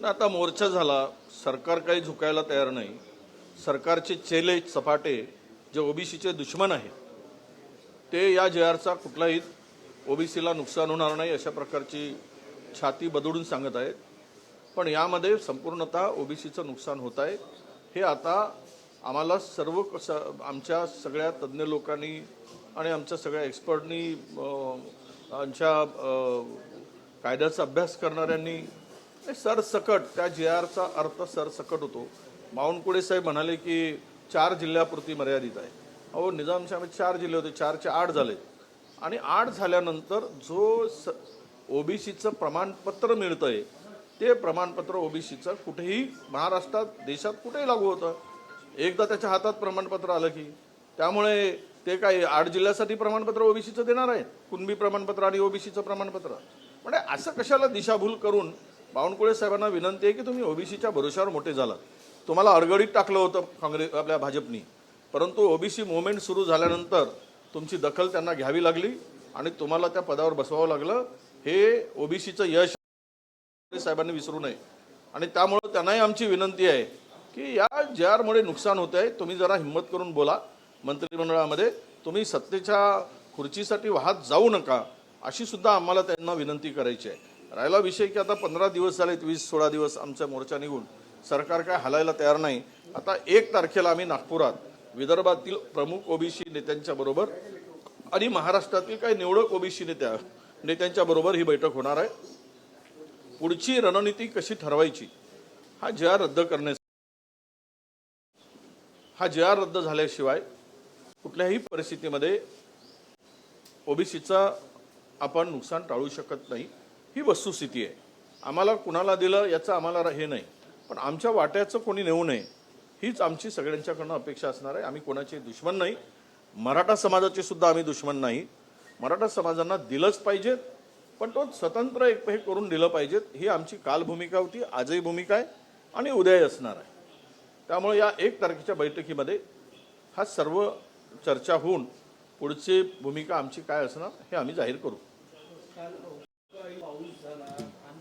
ना आता मोर्चा झाला. सरकार काही झुकायला तयार नाही. सरकारचे चेले सपाटे जे ओबीसीचे दुश्मन आहेत ते या जे आरचा कुठलाही ओबीसीला नुकसान होणार नाही अशा प्रकारची छाती बदलून सांगत आहेत. पण यामध्ये संपूर्णतः ओबीसीचं नुकसान होत आहे. हे आता आम्हाला सर्व स आमच्या सगळ्या तज्ज्ञ लोकांनी आणि आमच्या सगळ्या एक्सपर्टनी आमच्या कायद्याचा अभ्यास करणाऱ्यांनी सरसकट त्या जे आरचा अर्थ सरसकट होतो. बावनकुळे साहेब म्हणाले की चार जिल्ह्यापुरती मर्यादित आहे. अहो निजामशामध्ये चार जिल्हे होते चारचे आठ झाले. आणि आठ झाल्यानंतर जो स ओबीसीचं प्रमाणपत्र मिळतं आहे ते प्रमाणपत्र ओबीसीचं कुठेही महाराष्ट्रात देशात कुठेही लागू होतं. एकदा त्याच्या हातात प्रमाणपत्र आलं की त्यामुळे ते काय आठ जिल्ह्यासाठी प्रमाणपत्र ओबीसीचं देणार आहे? कुणबी प्रमाणपत्र आणि ओबीसीचं प्रमाणपत्र? म्हणजे असं कशाला दिशाभूल करून बावनकुळे साहेबांना विनंती आहे की तुम्ही ओबीसीच्या भरोशावर मोठे झालात. तुम्हाला अडगडीत टाकलं होतं काँग्रेस आपल्या भाजपनी. परंतु ओबीसी मुवमेंट सुरू झाल्यानंतर तुमची दखल त्यांना घ्यावी लागली आणि तुम्हाला त्या पदावर बसवावं लागलं. हे ओबीसीचं यश साहेबांनी विसरू नये. आणि त्यामुळं त्यांनाही आमची विनंती आहे की या जे नुकसान होत आहे तुम्ही जरा हिंमत करून बोला मंत्रिमंडळामध्ये. तुम्ही सत्तेच्या खुर्चीसाठी वाहत जाऊ नका. अशी सुद्धा आम्हाला त्यांना विनंती करायची आहे. राहिला विषय की आता पंधरा दिवस झालेत वीस सोळा दिवस आमचा मोर्चा निघून. सरकार काय हलायला तयार नाही. आता एक तारखेला आम्ही नागपुरात विदर्भातील प्रमुख ओबीसी नेत्यांच्या बरोबर आणि महाराष्ट्रातील काही निवडक ओबीसी नेत्या नेत्यांच्या बरोबर ही बैठक होणार आहे. पुढची रणनीती कशी ठरवायची हा जे आर रद्द करण्यास हा जे आर रद्द झाल्याशिवाय कुठल्याही परिस्थितीमध्ये ओबीसीचा आपण नुकसान टाळू शकत नाही. ही वस्तुस्थिती आहे. आम्हाला कुणाला दिलं याचं आम्हाला हे नाही. पण आमच्या वाट्याचं कोणी नेऊ नये हीच आमची सगळ्यांच्याकडनं अपेक्षा असणार आहे. आम्ही कोणाचे दुश्मन नाही. मराठा समाजाचे सुद्धा आम्ही दुश्मन नाही. मराठा समाजांना दिलंच पाहिजे पण तो स्वतंत्र एक हे करून दिलं पाहिजेत ही आमची काल भूमिका होती आजही भूमिका आहे आणि उद्याही असणार आहे. त्यामुळे या एक तारखेच्या बैठकीमध्ये हा सर्व चर्चा होऊन पुढची भूमिका आमची काय असणार हे आम्ही जाहीर करू. काल पाऊस झाला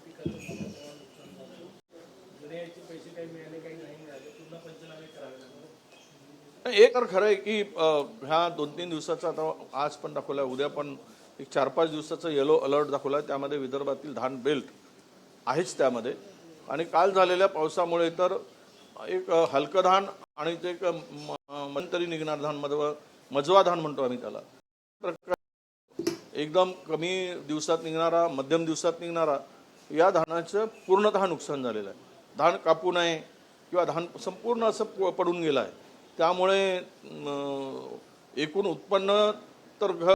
पिकाचं नुकसान झालं. पैसे काही मिळाले काही नाही मिळाले पुन्हा पंचनामे करावे लागले. एक तर खरं आहे की ह्या दोन तीन दिवसाचा आता आज पण दाखवला उद्या पण एक चार पाच दिवसाचा येलो अलर्ट दाखवला आहे त्यामध्ये विदर्भातील धान बेल्ट आहेच त्यामध्ये. आणि काल झालेल्या पावसामुळे तर एक हलकं धान आणि ते एक मंतरी निघणार धान मधवा मजवा धान म्हणतो आम्ही त्याला. एकदम कमी दिवसात निघणारा मध्यम दिवसात निघणारा या धानाचं पूर्णतः नुकसान झालेलं आहे. धान कापू नये किंवा धान संपूर्ण असं प- पडून गेलं आहे. त्यामुळे एकूण उत्पन्न तर घ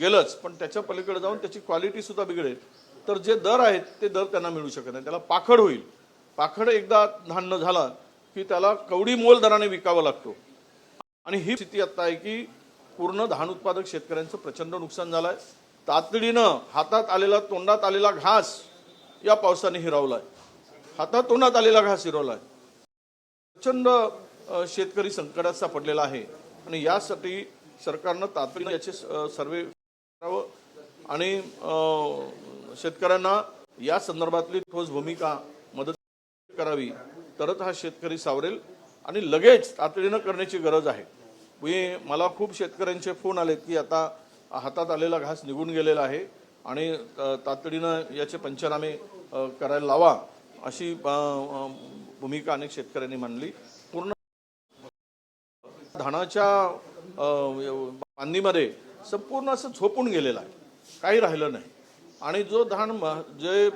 गेलंच पण त्याच्या पलीकडे जाऊन त्याची क्वालिटीसुद्धा बिघडेल. तर जे दर आहेत ते दर त्यांना मिळू शकत नाही. त्याला पाखड होईल. पाखड एकदा धान्य झाला की त्याला कवडी मोल दराने विकावा लागतो. आणि ही स्थिती आता आहे की पूर्ण धान उत्पादक शेतकऱ्यांचं प्रचंड नुकसान झालं आहे तातडीनं हातात आलेला तोंडात आलेला घास या पावसाने हिरावला आहे हातात तोंडात आलेला घास हिरवलाय. प्रचंड शेतकरी संकटात सापडलेला आहे. आणि यासाठी सरकारनं तातडीनं याचे सर्वे करावं. आणि शेतकऱ्यांना या संदर्भातली ठोस भूमिका मदत करावी. तरच हा शेतकरी सावरेल. आणि लगेच तातडीनं करण्याची गरज आहे. मी मला खूप शेतकऱ्यांचे फोन आलेत की आता हातात आलेला घास निघून गेलेला आहे आणि तातडीनं याचे पंचनामे करायला लावा अशी भूमिका अनेक शेतकऱ्यांनी मांडली. पूर्ण धानाच्या अ, बांधणीमध्ये संपूर्ण असं झोपून गेलेलं आहे. काही राहिलं नाही. आणि जो धान म- जे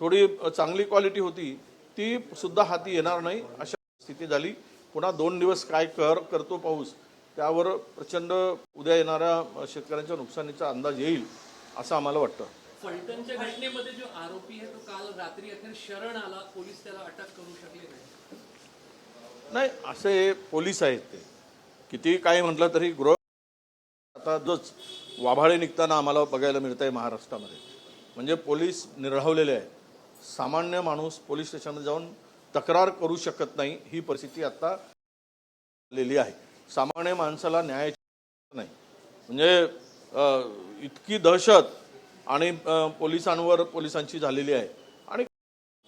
थोडी चांगली क्वालिटी होती ती सुद्धा हाती येणार नाही अशा स्थिती झाली. पुन्हा दोन दिवस काय कर करतो पाऊस त्यावर प्रचंड उद्या येणाऱ्या शेतकऱ्यांच्या नुकसानीचा अंदाज येईल असं आम्हाला वाटतं. फलटणच्या घटनेमध्ये जो आरोपी आहे तो काल रात्री अखेर शरण आला. पोलीस त्याला अटक करू शकले नाही. नाही असे पोलीस आहेत ते. किती काही म्हटलं तरी गृह आता जोच वाभाळे निघताना आम्हाला बघायला मिळत आहे महाराष्ट्रामध्ये. म्हणजे पोलीस निर्ढावलेले आहेत. सामान्य माणूस पोलीस स्टेशनला जाऊन तक्रार करू शकत नाही ही परिस्थिती आता आलेली आहे. सामान्य माणसाला न्याय नाही. म्हणजे इतकी दहशत आणि पोलिसांवर पोलिसांची झालेली आहे. आणि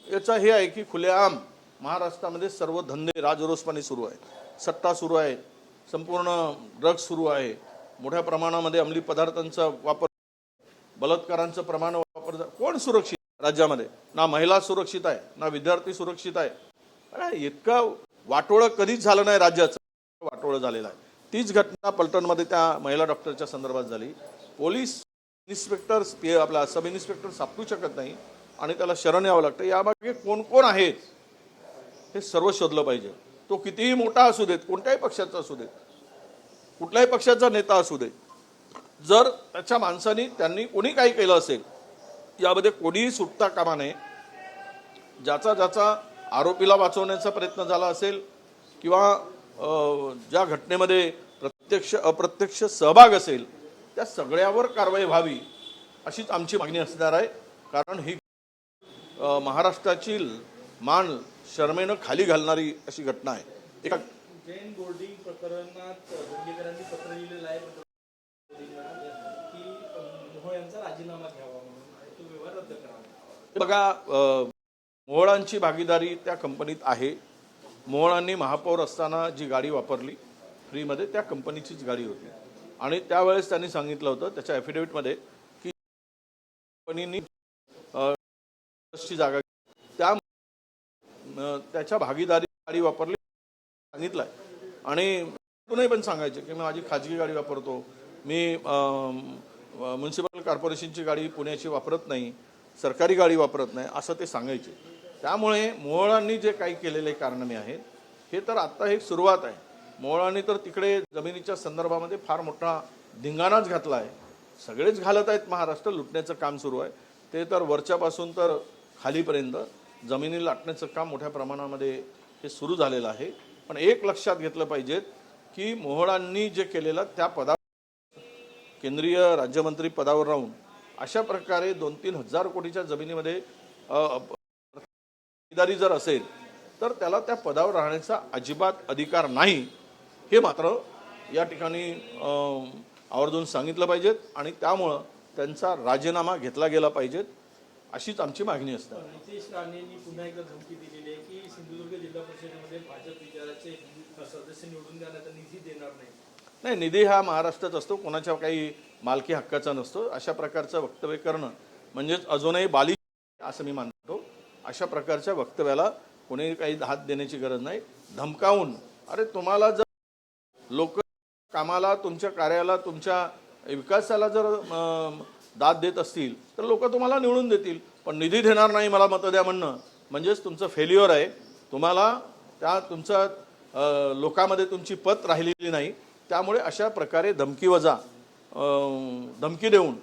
याचा हे आहे की खुलेआम महाराष्ट्रामध्ये सर्व धंदे राजरोसपणे सुरू आहे सट्टा सुरू आहे. संपूर्ण ड्रग्ज सुरू आहे. मोठ्या प्रमाणामध्ये अंमली पदार्थांचा वापर बलात्कारांचं प्रमाण वापर कोण सुरक्षित? राज्यामध्ये. ना महिला सुरक्षित आहे ना विद्यार्थी सुरक्षित आहे. अरे इतकं वाटोळं कधीच झालं नाही राज्याचं. वाटोळं झालेलं आहे. तीच घटना पलटणमध्ये त्या महिला डॉक्टरच्या संदर्भात झाली. पोलीस इन्स्पेक्टर पी- आपला सब इन्स्पेक्टर सापडू शकत नाही आणि त्याला शरण यावं लागतं. यामागे कोण कोण आहेत हे सर्व शोधलं पाहिजे. तो कितीही मोठा असू देत कोणत्याही पक्षाचा असू देत कुठल्याही पक्षाचा नेता असू दे जर त्याच्या माणसानी त्यांनी कोणी काही केलं असेल यामध्ये कोणीही सुटता कामा नये. ज्याचा ज्याचा आरोपीला वाचवण्याचा प्रयत्न झाला असेल किंवा ज्या घटनेमध्ये प्रत्यक्ष अप्रत्यक्ष सहभाग असेल त्या सगळ्यावर कारवाई व्हावी अशीच आमची मागणी असणार आहे. कारण ही महाराष्ट्राची मान शर्मेनं खाली घालणारी अशी घटना आहे. एका जैन बोर्डिंग प्रकरणात धोंडेकरांनी पत्र लिहिलेलं आहे. की मोहोळ यांचा राजीनामा घ्यावा म्हणून आणि तो व्यवहार रद्द बघा मोहळांची भागीदारी त्या कंपनीत आहे. मोहळांनी महापौर असताना जी गाडी वापरली फ्रीमध्ये त्या कंपनीचीच गाडी होती. आणि त्यावेळेस त्यांनी सांगितलं होतं त्याच्या ॲफिडेव्हिटमध्ये की कंपनीनी ची जागा त्या त्याच्या भागीदारी गाडी वापरली सांगितलं आहे आणि तुनही पण सांगायचे की मी माझी खाजगी गाडी वापरतो. मी म्युन्सिपल कॉर्पोरेशनची गाडी पुण्याची वापरत नाही. सरकारी गाडी वापरत नाही असं ते सांगायचे. त्यामुळे मोहळांनी जे काही केलेले कारनामे आहेत हे तर आत्ता एक सुरुवात आहे. मोहळांनी तर तिकडे जमिनीच्या संदर्भामध्ये फार मोठा धिंगाणाच घातला आहे सगळेच घालत आहेत महाराष्ट्र लुटण्याचं काम सुरू आहे. ते तर वरच्यापासून तर खालीपर्यंत जमिनी लाटण्याचं काम मोठ्या प्रमाणामध्ये हे सुरू झालेलं आहे. पण एक लक्षात घेतलं पाहिजेत की मोहळांनी जे केलेलं त्या पदा केंद्रीय राज्यमंत्री पदावर राहून अशा प्रकारे दोन तीन हजार कोटीच्या जमिनीमध्ये अ, भागीदारी जर असेल तर त्याला त्या पदावर राहण्याचा अजिबात अधिकार नाही हे मात्र या ठिकाणी आवर्जून सांगितलं पाहिजेत आणि त्यामुळं त्यांचा राजीनामा घेतला गेला पाहिजेत अशीच आमची मागणी असते. नितेश राणेंनी पुन्हा एकदा धमकी दिलेली आहे की सिंधुदुर्ग जिल्हा परिषदेमध्ये भाजप विचाराचे सदस्य निवडून द्यायला निधी देणार नाही. नाही निधी हा महाराष्ट्रात असतो कोणाच्या काही मालकी हक्काचा नसतो. अशा प्रकारचं वक्तव्य करणं म्हणजेच अजूनही बाली असं मी मानतो. अशा प्रकारच्या वक्तव्याला कोणी काही हात देण्याची गरज नाही. धमकावून अरे तुम्हाला जर लोक कामाला तुमच्या कार्याला तुमच्या विकासाला जर दाद देत असतील तर लोक तुम्हाला निवडून देतील. पण निधी देणार नाही मला मतं द्या म्हणणं. म्हणजेच तुमचं फेल्युअर आहे. तुम्हाला त्या तुमचं लोकामध्ये तुमची पत राहिलेली नाही. त्यामुळे अशा प्रकारे धमकी वजा अं, धमकी देऊन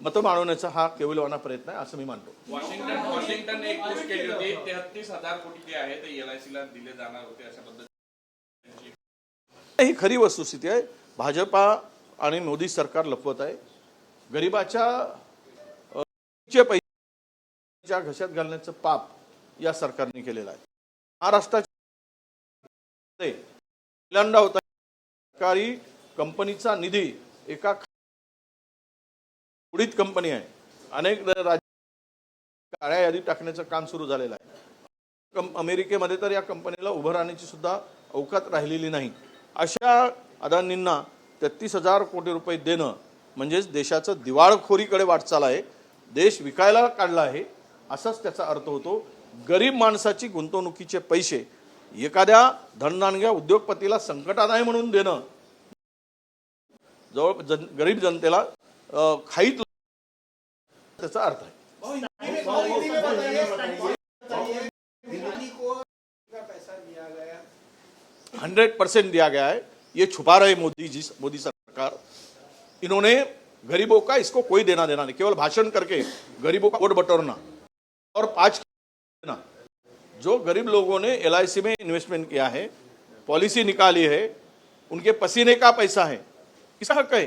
मतं माळवण्याचा हा केवलवाना प्रयत्न आहे असं मी मानतो. वॉशिंग्टन वॉशिंग्टन एक पोस्ट केली होती तेहतीस हजार कोटी जे आहे ते एल आय ला दिले जाणार होते अशा ही खरी वस्तुस्थिती आहे. भाजपा आणि मोदी सरकार लपवत आहे. गरिबाच्या पैशाच्या घशात घालण्याचं पाप या सरकारने केलेलं आहे. महाराष्ट्राचे पहिल्यांदा होता सरकारी कंपनीचा निधी एका उडीत कंपनी आहे. अनेक राज्य काळ्या यादीत टाकण्याचं काम सुरू झालेलं आहे. कं- अमेरिकेमध्ये तर या कंपनीला उभं राहण्याची सुद्धा अवकात राहिलेली नाही. अशा अदानींना तेहतीस हजार कोटी रुपये देणं म्हणजेच देशाचं दिवाळखोरीकडे वाटचाल आहे. देश विकायला काढला आहे. असाच त्याचा अर्थ होतो गरीब माणसाची गुंतवणुकीचे पैसे एखाद्या धनदानग्या उद्योगपतीला संकटात आहे म्हणून देणं. जवळ जन गरीब जनतेला खाईत त्याचा अर्थ आहे. हंड्रेड परसेंट दिया गया है. ये छुपा रहे मोदी जी मोदी सरकार. इन्होंने गरीबों का इसको कोई देना देना नहीं केवल भाषण करके गरीबों का वोट बटोरना और पाँच देना जो गरीब लोगों ने एलआईसी में इन्वेस्टमेंट किया है पॉलिसी निकाली है, उनके पसीने का पैसा है। किसका हक है।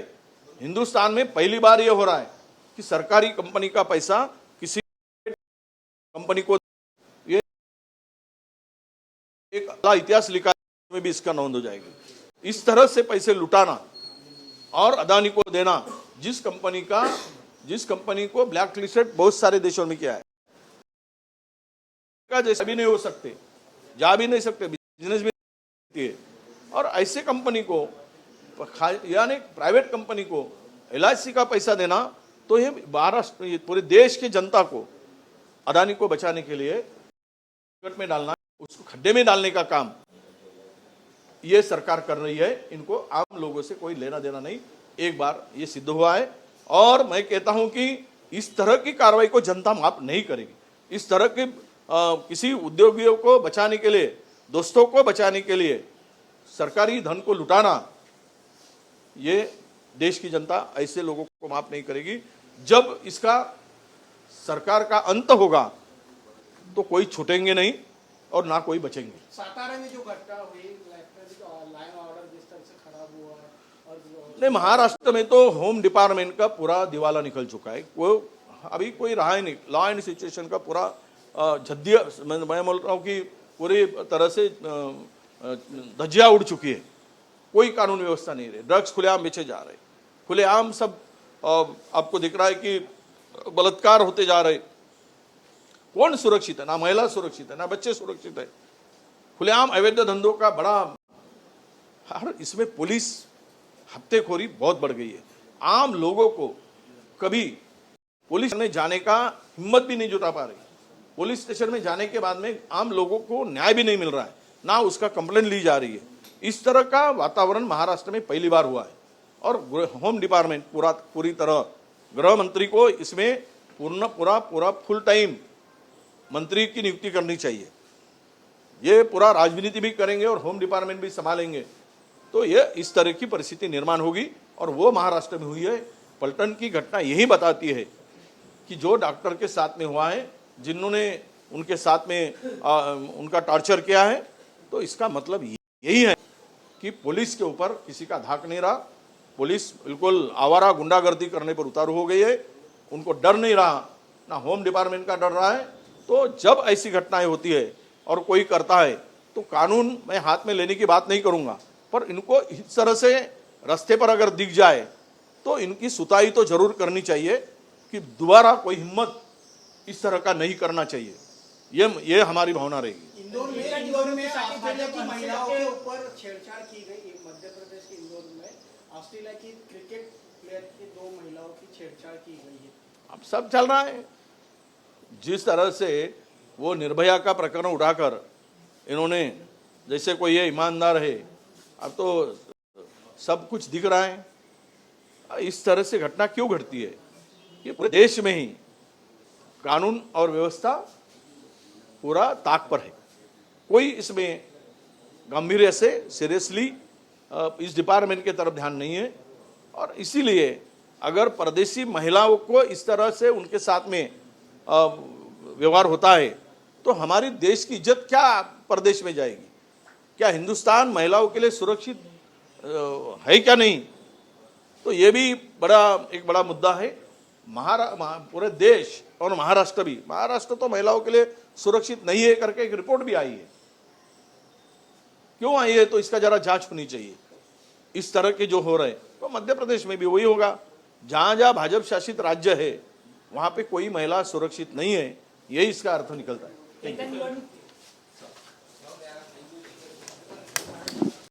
हिंदुस्तान में पहली बार ये हो रहा है कि सरकारी कंपनी का पैसा किसी कंपनी को ये एक अगला इतिहास लिखा में भी इसका नोंद हो जाएगी। इस तरह से पैसे लुटाना और अदानी को देना, जिस कंपनी का, जिस कंपनी को ब्लैक लिस्टेड बहुत सारे देशों में किया है। का जैसे भी नहीं हो सकते। जा भी नहीं सकते बिज़नेस भी नहीं है। और ऐसे कंपनी को यानी प्राइवेट कंपनी को एल का पैसा देना तो ये महाराष्ट्र पूरे देश की जनता को अदानी को बचाने के लिए में डालना, उसको खड्डे में डालने का काम। ये सरकार कर रही है, इनको आम लोगों से कोई लेना देना नहीं। एक बार ये सिद्ध हुआ है। और मैं कहता हूँ कि इस तरह की कार्रवाई को जनता माफ़ नहीं करेगी। इस तरह के किसी उद्योगियों को बचाने के लिए दोस्तों को बचाने के लिए सरकारी धन को लुटाना ये देश की जनता ऐसे लोगों को माफ़ नहीं करेगी। जब इसका सरकार का अंत होगा तो कोई छूटेंगे नहीं और ना कोई बचेंगे। सातारा में जो घटना हुई लाइन ऑर्डर जिस तरह से खराब हुआ और जो- नहीं महाराष्ट्र में तो होम डिपार्टमेंट का पूरा दिवाला निकल चुका है। वो अभी कोई रहा ही नहीं। लॉ एंड सिचुएशन का पूरा झद्दिया मैं बोल रहा हूँ कि पूरी तरह से अ, उड़ चुकी है। कोई कानून व्यवस्था नहीं रही। ड्रग्स खुलेआम बेचे जा रहे खुलेआम सब आपको दिख रहा है कि बलात्कार होते जा रहे कौन सुरक्षित है? ना महिला सुरक्षित है ना बच्चे सुरक्षित है। खुलेआम अवैध धंधों का बड़ा हर इसमें पुलिस हफ्तेखोरी बहुत बढ़ गई है। आम लोगों को कभी पुलिस में जाने का हिम्मत भी नहीं जुटा पा रही। पुलिस स्टेशन में जाने के बाद में आम लोगों को न्याय भी नहीं मिल रहा है। ना उसका कंप्लेन ली जा रही है। इस तरह का वातावरण महाराष्ट्र में पहली बार हुआ है। और होम डिपार्टमेंट पूरा, पूरी तरह। गृह मंत्री को इसमें पूर्ण, पूरा पूरा फुल टाइम मंत्री की नियुक्ति करनी चाहिए। ये पूरा राजनीति भी करेंगे और होम डिपार्टमेंट भी संभालेंगे। तो ये इस तरह की परिस्थिति निर्माण होगी और वो महाराष्ट्र में हुई है। पलटन की घटना यही बताती है कि जो डॉक्टर के साथ में हुआ है जिन्होंने उनके साथ में आ, उनका टॉर्चर किया है तो इसका मतलब यही है कि पुलिस के ऊपर किसी का धाक नहीं रहा। पुलिस बिल्कुल आवारा गुंडागर्दी करने पर उतारू हो गई है। उनको डर नहीं रहा ना होम डिपार्टमेंट का डर रहा है। तो जब ऐसी घटनाएँ होती है और कोई करता है तो कानून मैं हाथ में लेने की बात नहीं करूँगा पर इनको इस तरह से रास्ते पर अगर दिख जाए तो इनकी सुताई तो ज़रूर करनी चाहिए कि दोबारा कोई हिम्मत इस तरह का नहीं करना चाहिए। ये ये हमारी भावना रहेगी इंदौर में इंदौर में महिलाओं के ऊपर छेड़छाड़ की गई मध्य प्रदेश के इंदौर में। ऑस्ट्रेलिया की क्रिकेट प्लेयर की दो महिलाओं की छेड़छाड़ की गई है। अब सब चल रहा है। जिस तरह से वो निर्भया का प्रकरण उठाकर इन्होंने जैसे कोई ये ईमानदार है अब तो सब कुछ दिख रहा है। इस तरह से घटना क्यों घटती है? ये पूरे देश में ही कानून और व्यवस्था पूरा ताक पर है। कोई इसमें गंभीर से सीरियसली इस डिपार्टमेंट के तरफ़ ध्यान नहीं है। और इसीलिए अगर परदेशी महिलाओं को इस तरह से उनके साथ में व्यवहार होता है तो हमारी देश की इज़्ज़त क्या परदेश में जाएगी? क्या हिंदुस्तान महिलाओं के लिए सुरक्षित है क्या नहीं? तो ये भी बड़ा, एक बड़ा मुद्दा है। महारा, महा- पूरे देश और महाराष्ट्र भी, महाराष्ट्र तो महिलाओं के लिए सुरक्षित नहीं है करके एक रिपोर्ट भी आई है। क्यों आई है? तो इसका जरा जाँच होनी चाहिए। इस तरह के जो हो रहे तो मध्य प्रदेश में भी वही होगा। जहाँ जहाँ भाजपा शासित राज्य है, वहाँ पे कोई महिला सुरक्षित नहीं है, यही इसका अर्थ निकलता है।